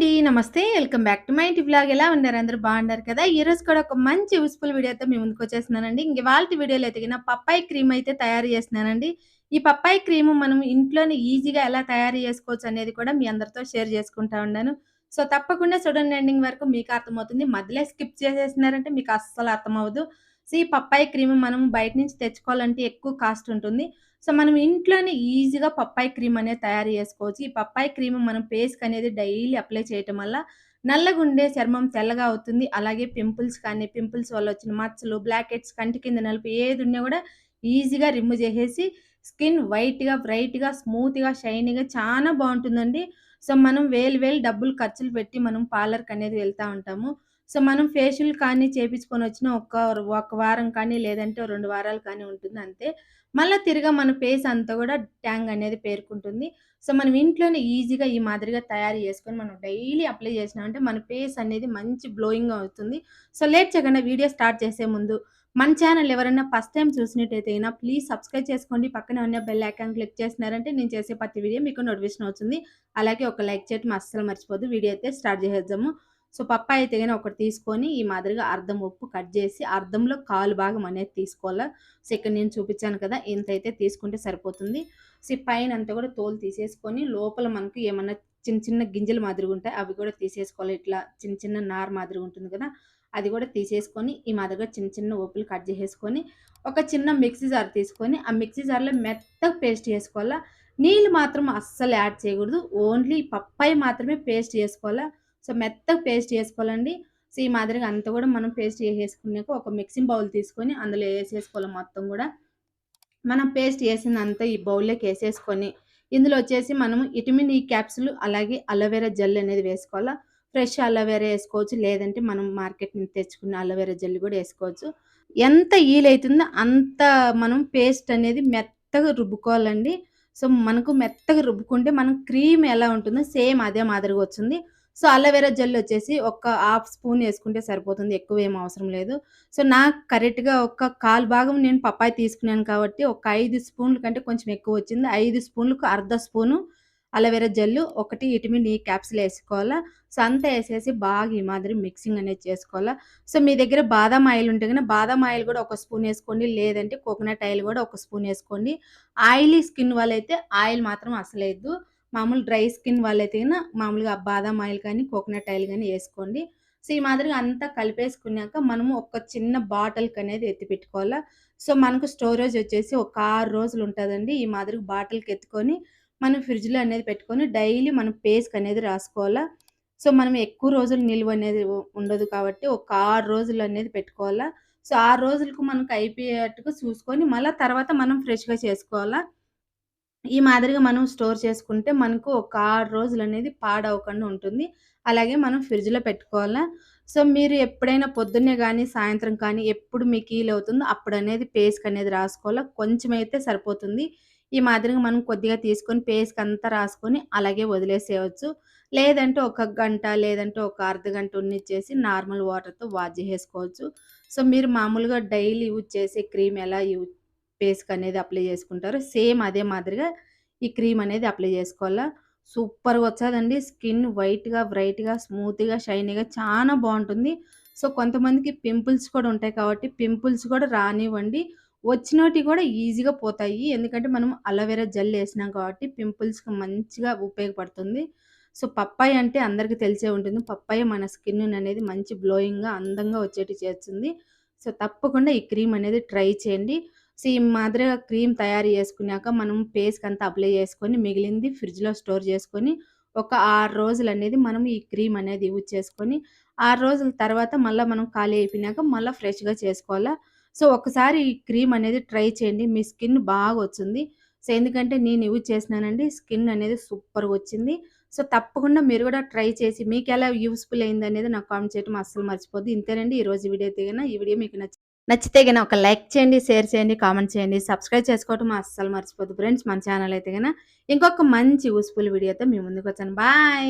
అండి. నమస్తే. Welcome back to my ఇంటి బ్లాగ్ ఎలా ఉన్నారు? అందరూ బాగున్నారు కదా! ఈరోజు కూడా ఒక మంచి యూస్ఫుల్ వీడియోతో మీ ముందుకొచ్చేస్తున్నానండి. ఇంక వాళ్ళ వీడియోలో ఎదిగిన పప్పాయి క్రీమ్ అయితే తయారు చేస్తున్నానండి. ఈ పప్పాయి క్రీమ్ మనం ఇంట్లోనే ఈజీగా ఎలా తయారు చేసుకోవచ్చు అనేది కూడా మీ అందరితో షేర్ చేసుకుంటా ఉన్నాను. సో, తప్పకుండా చూడండి ఎండింగ్ వరకు మీకు అర్థమవుతుంది. మధ్యలో స్కిప్ చేసేసినారంటే మీకు అస్సలు అర్థమవుదు సో, ఈ పప్పాయి క్రీమ్ మనం బయట నుంచి తెచ్చుకోవాలంటే ఎక్కువ కాస్ట్ ఉంటుంది. సో, మనం ఇంట్లోనే ఈజీగా పప్పాయ క్రీమ్ అనేది తయారు చేసుకోవచ్చు. ఈ పప్పాయ క్రీమ్ మనం పేస్క్ అనేది డైలీ అప్లై చేయటం వల్ల నల్లగుండే చర్మం తెల్లగా అవుతుంది. అలాగే పింపుల్స్ కానీ, పింపుల్స్ వల్ల వచ్చిన మచ్చలు, బ్లాకెట్స్ కంటి కింద నలుపు ఏదున్నా కూడా ఈజీగా రిమూవ్ చేసేసి స్కిన్ వైట్‌గా, బ్రైట్‌గా, స్మూత్‌గా, షైనీగా చానా బాగుంటుందండి సో, మనం వేలు వేలు డబ్బులు ఖర్చులు పెట్టి మనం పార్లర్‌కనేది వెళ్తా ఉంటాము. సో, మనం ఫేషియల్ కానీ చేపించుకొని వచ్చిన ఒక్క ఒక వారం కానీ, లేదంటే రెండు వారాలు కానీ ఉంటుంది అంతే. మళ్ళీ తిరిగా మన ఫేస్ అంతా కూడా ట్యాంగ్ అనేది పేర్కొంటుంది సో, మనం ఇంట్లోనే ఈజీగా ఈ మాదిరిగా తయారు చేసుకొని మనం డైలీ అప్లై చేసినామంటే మన ఫేస్ అనేది మంచి గ్లోయింగ్‌గా అవుతుంది. సో, లేట్ చేయకుండా వీడియో స్టార్ట్ చేసే ముందు మన ఛానల్ ఎవరైనా ఫస్ట్ టైం చూసినట్టయితే అయినా ప్లీజ్ సబ్స్క్రైబ్ చేసుకోండి. పక్కనే ఉన్న బెల్ ఐకాన్ క్లిక్ చేసినారంటే నేను చేసే ప్రతి వీడియో మీకు నోటిఫికేషన్ అవుతుంది. అలాగే ఒక లైక్ చేయటం అస్సలు మర్చిపోద్దు. వీడియో అయితే స్టార్ట్ చేసేద్దాము. సో, పప్పాయ అయితే కానీ ఒకటి తీసుకొని ఈ మాదిరిగా అర్ధం ఉప్పు కట్ చేసి అర్ధంలో కాలు భాగం అనేది తీసుకోవాలా. సో, ఇక్కడ నేను చూపించాను కదా! ఇంత అయితే తీసుకుంటే సరిపోతుంది. సో, ఈ పైనంతా కూడా తోలు తీసేసుకొని లోపల మనకు ఏమన్నా చిన్న చిన్న గింజలు మాదిరిగా ఉంటాయి. అవి కూడా తీసేసుకోవాలి. ఇట్లా చిన్న చిన్న నార మాదిరిగా ఉంటుంది కదా! అది కూడా తీసేసుకొని ఈ మాదిరిగా చిన్న చిన్న ఉప్పులు కట్ చేసేసుకొని ఒక చిన్న మిక్సీ జార్ తీసుకొని ఆ మిక్సీ జార్‌లో మెత్తగా పేస్ట్ చేసుకోవాలా. నీళ్ళు మాత్రం అస్సలు యాడ్ చేయకూడదు. ఓన్లీ పప్పాయి మాత్రమే పేస్ట్ చేసుకోవాలా. సో, మెత్తగా పేస్ట్ చేసుకోవాలండి. సో, ఈ మాదిరిగా అంతా కూడా మనం పేస్ట్ చేసేసుకున్నాక ఒక మిక్సింగ్ బౌల్ తీసుకొని అందులో వేసేసుకోవాలి మొత్తం కూడా. మనం పేస్ట్ చేసిందంతా ఈ బౌల్‌లోకి వేసేసుకొని ఇందులో వచ్చేసి మనము విటమిన్ ఈ క్యాప్సులు అలాగే అలోవెరా జెల్ అనేది వేసుకోవాలా. ఫ్రెష్ అలోవెరా వేసుకోవచ్చు లేదంటే మనం మార్కెట్ నుంచి తెచ్చుకున్న అలోవెరా జెల్ కూడా వేసుకోవచ్చు ఎంత ఈలైతుందో అంత మనం పేస్ట్ అనేది మెత్తగా రుబ్బుకోవాలండి. సో, మనకు మెత్తగా రుబ్బుకుంటే మనం క్రీమ్ ఎలా ఉంటుందో సేమ్ అదే మాదిరిగా వచ్చింది సో, అలోవెరా జెల్ వచ్చేసి ఒక హాఫ్ స్పూన్ వేసుకుంటే సరిపోతుంది. ఎక్కువ ఏం అవసరం లేదు. సో, నాకు కరెక్ట్‌గా ఒక కాలు భాగం నేను పప్పాయి తీసుకున్నాను కాబట్టి ఒక ఐదు స్పూన్ల కంటే కొంచెం ఎక్కువ వచ్చింది. ఐదు స్పూన్లకు అర్ధ స్పూను అలోవెరా జెల్లు, ఒకటి విటమిన్ ఈ క్యాప్సిల్ వేసుకోవాలా సో, అంతా వేసేసి బాగా ఈ మాదిరి మిక్సింగ్ అనేది చేసుకోవాలా. సో, మీ దగ్గర బాదం ఆయిల్ ఉంటే కానీ బాదం ఆయిల్ కూడా ఒక స్పూన్ వేసుకోండి లేదంటే కోకోనట్ ఆయిల్ కూడా ఒక స్పూన్ వేసుకోండి ఆయిలీ స్కిన్ వాళ్ళైతే ఆయిల్ మాత్రం అసలేదు మామూలు డ్రై స్కిన్ వాళ్ళైతే మామూలుగా బాదాం ఆయిల్ కానీ, కోకోనట్ ఆయిల్ కానీ వేసుకోండి సో, ఈ మాదిరిగా అంతా కలిపేసుకున్నాక మనము ఒక చిన్న బాటిల్‌కనేది ఎత్తి పెట్టుకోవాలా. సో, మనకు స్టోరేజ్ వచ్చేసి ఒక ఆరు రోజులు ఉంటుందండి ఈ మాదిరిగా బాటిల్‌కి ఎత్తుకొని మనం ఫ్రిడ్జ్‌లో అనేది పెట్టుకొని డైలీ మనం పేస్క్ అనేది రాసుకోవాలా. సో, మనం ఎక్కువ రోజులు నిలువ అనేది ఉండదు కాబట్టి ఒక ఆరు రోజులు అనేది పెట్టుకోవాలా. సో, ఆరు రోజులకు మనకు అయిపోయేట్టుగా చూసుకొని మళ్ళీ తర్వాత మనం ఫ్రెష్‌గా చేసుకోవాలా. ఈ మాదిరిగా మనం స్టోర్ చేసుకుంటే మనకు ఒక 6 రోజులనేది పాడవకుండా ఉంటుంది. అలాగే మనం ఫ్రిడ్జ్‌లో పెట్టుకోవాలా. సో, మీరు ఎప్పుడైనా పొద్దున్నే కానీ సాయంత్రం కానీ ఎప్పుడు మీకు ఈల్ అవుతుందో అప్పుడు అనేది పేస్క్ అనేది రాసుకోవాలా. కొంచెం అయితే సరిపోతుంది. ఈ మాదిరిగా మనం కొద్దిగా తీసుకొని పేస్క్ అంతా రాసుకొని అలాగే వదిలేసేయవచ్చు. లేదంటే ఒక గంట లేదంటే ఒక అర్ధ గంట ఉన్నిచ్చేసి నార్మల్ వాటర్‌తో వాష్ చేసుకోవచ్చు సో, మీరు మామూలుగా డైలీ యూజ్ చేసే క్రీమ్ ఎలా యూజ్ ఫేస్‌కి అనేది అప్లై చేసుకుంటారు సేమ్ అదే మాదిరిగా ఈ క్రీమ్ అనేది అప్లై చేసుకోవాలా. సూపర్‌గా వచ్చేదండి స్కిన్ వైట్‌గా, బ్రైట్‌గా, స్మూత్‌గా, షైనీగా చాలా బాగుంటుంది సో, కొంతమందికి పింపుల్స్ కూడా ఉంటాయి కాబట్టి పింపుల్స్ కూడా రానివ్వండి. వచ్చినోటి కూడా ఈజీగా పోతాయి. ఎందుకంటే మనం అలోవెరా జెల్ వేసినాం కాబట్టి పింపుల్స్‌కి మంచిగా ఉపయోగపడుతుంది. సో, పప్పాయి అంటే అందరికీ తెలిసే ఉంటుంది. పప్పాయి మన స్కిన్ అనేది మంచి గ్లోయింగ్‌గా, అందంగా వచ్చేటి చేస్తుంది. సో, తప్పకుండా ఈ క్రీమ్ అనేది ట్రై చేయండి. సో, ఈ మాదిరిగా క్రీమ్ తయారు చేసుకున్నాక మనం ఫేస్‌కంతా అప్లై చేసుకొని మిగిలింది ఫ్రిడ్జ్‌లో స్టోర్ చేసుకొని ఒక 6 రోజులనేది మనం ఈ క్రీమ్ అనేది యూజ్ చేసుకొని ఆరు రోజుల తర్వాత మళ్ళీ మనం ఖాళీ అయిపోయినాక మళ్ళీ ఫ్రెష్‌గా చేసుకోవాలా. సో, ఒకసారి ఈ క్రీమ్ అనేది ట్రై చేయండి. మీ స్కిన్ బాగా వచ్చింది సో, ఎందుకంటే నేను యూజ్ చేసినానండి. స్కిన్ అనేది సూపర్‌గా వచ్చింది. సో, తప్పకుండా మీరు కూడా ట్రై చేసి మీకు ఎలా యూస్ఫుల్ అయింది అనేది నాకు కామెంట్ చేయడం అస్సలు మర్చిపోద్దు. ఇంతేనండి ఈరోజు వీడియో దిగిన ఈ వీడియో మీకు నచ్చింది నచ్చితే కనుక ఒక లైక్ చేయండి, షేర్ చేయండి, కామెంట్ చేయండి. సబ్స్క్రైబ్ చేసుకోవటం అస్సలు మర్చిపోద్దు ఫ్రెండ్స్. మన ఛానల్ అయితే కనుక ఇంకొక మంచి యూస్ఫుల్ వీడియోతో మీ ముందుకొచ్చాను. బాయ్.